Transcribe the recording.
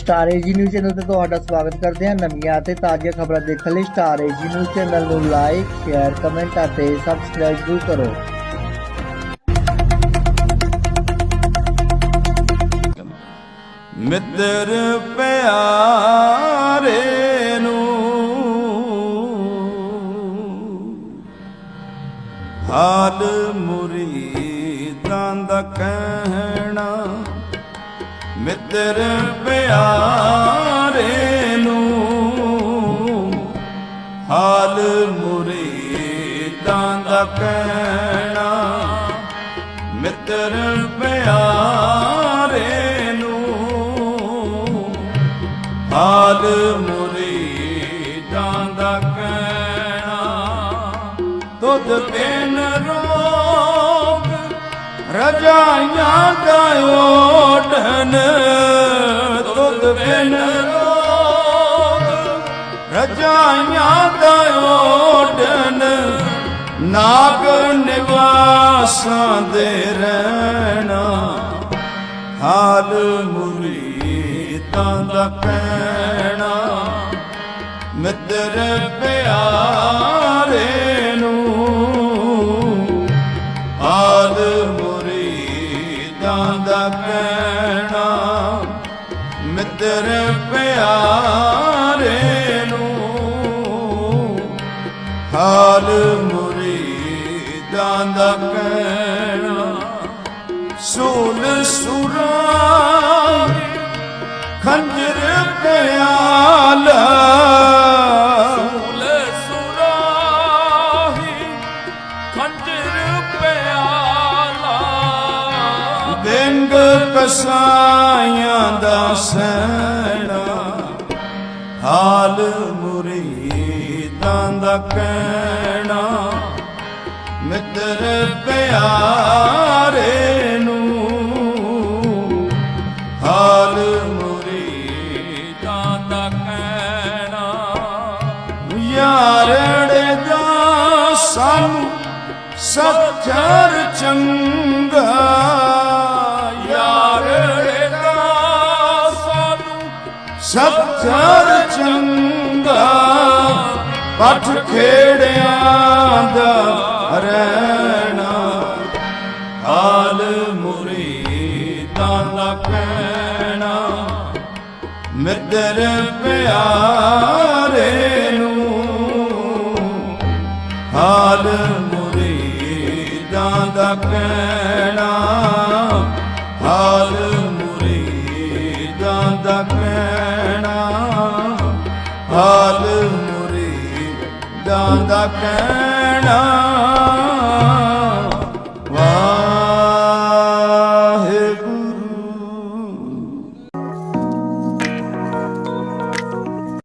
Star AG news channel ਤੇ ਤੁਹਾਡਾ ਸਵਾਗਤ ਕਰਦੇ ਹਾਂ ਨਵੀਆਂ ਅਤੇ ਤਾਜ਼ੀਆਂ ਖਬਰਾਂ ਦੇਖਣ ਲਈ ਸਟਾਰ ਏਜੀ ਨਿਊਜ਼ ਚੈਨਲ ਨੂੰ ਲਾਈਕ ਸ਼ੇਅਰ ਕਮੈਂਟ ਅਤੇ ਸਬਸਕ੍ਰਾਈਬ ਜ਼ਰੂਰ ਕਰੋ। ਮਿੱਤਰ ਪਿਆਰੇ ਨੂੰ ਹਾਲ ਮੁਰੀਦਾਂ ਦਾ ਕਹਿਣਾ ਮਿੱਤਰ ਪਿਆਰੇ ਨੂੰ, ਹਾਲ ਮੁਰੀਦਾਂ ਦਾ ਕਹਿਣਾ। ਮਿੱਤਰ ਪਿਆਰੇ ਨੂੰ, ਹਾਲ ਮੁਰੀਦਾਂ ਦਾ ਕਹਿਣਾ। ਤੁਧ ਬਿਨ ਰੋਗ ਰਜਾਈਆਂ ਦਾ ਓਢਨ ਤੁਧ ਬਿਨ ਰਜਾਈਆਂ ਦਾ ਓਢਨ ਨਾਗ ਨਿਵਾਸਾਂ ਦੇ ਰਹਿਣਾ। ਹਾਲ ਮੁਰੀਦਾਂ ਦਾ ਕਹਿਣਾ ਮਿੱਤਰ ਪਿਆਰੇ ਮੁਰੀਦਾਂ ਦਾ ਕਹਿਣਾ ਮਿੱਤਰ ਪਿਆਰੇ ਨੂੰ ਹਾਲ ਮੁਰੀਦਾਂ ਦਾ ਕਹਿਣਾ ਸੂਲ ਸੁਰਾ ਖੰਜਰ ਪਿਆਲਾ ਕਸਾਈਆਂ ਦਾ ਸੈਣਾ ਹਾਲ ਮੁਰੀਦਾਂ ਦਾ ਕਹਿਣਾ। ਮਿੱਤਰ ਪਿਆਰੇ ਨੂੰ। ਹਾਲ ਮੁਰੀਦਾਂ ਦਾ ਕਹਿਣਾ। ਯਾਰੜੇ ਦਾ ਸਾਨੂੰ ਸੱਚਰ ਚੰਗਾ ਸੱਚਰ ਚੰਗਾ, ਪੱਠ ਖੇੜਿਆਂ ਦਾ ਰਹਿਣਾ। ਹਾਲ ਮੁਰੀਦਾਂ ਦਾ ਕਹਿਣਾ, ਮਿੱਤਰ ਪਿਆਰੇ ਨੂੰ। ਹਾਲ ਮੁਰੀਦਾਂ ਦਾ ਕਹਿਣਾ, ਹਾਲ ਮੁਰੀਦਾਂ ਦਾ ਕਹਿਣਾ। ਕਹਿਣਾ ਹਾਲ ਮੁਰੀਦਾਂ ਦਾ ਕਹਿਣਾ।